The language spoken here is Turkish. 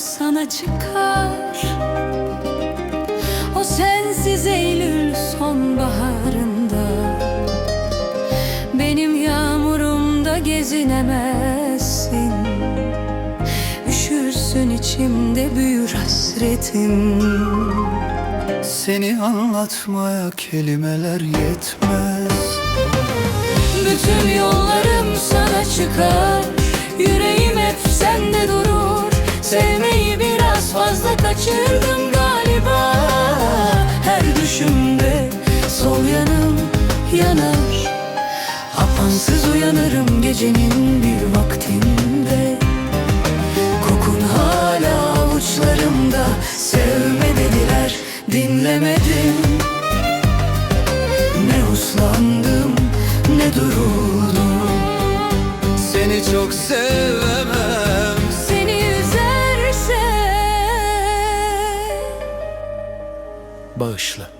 sana çıkar. O sensiz Eylül sonbaharında Benim yağmurumda gezinemezsin. Üşürsün içimde büyür hasretim. Seni anlatmaya kelimeler yetmez. Bütün yollarım sana çıkar. Kaçırdım galiba. Her düşümde sol yanım yanar. Apansız uyanırım gecenin bir vaktinde. Kokun hala avuçlarımda. Sevme dediler dinlemedim. Ne uslandım ne duruldum. Seni çok sevemem Bağışla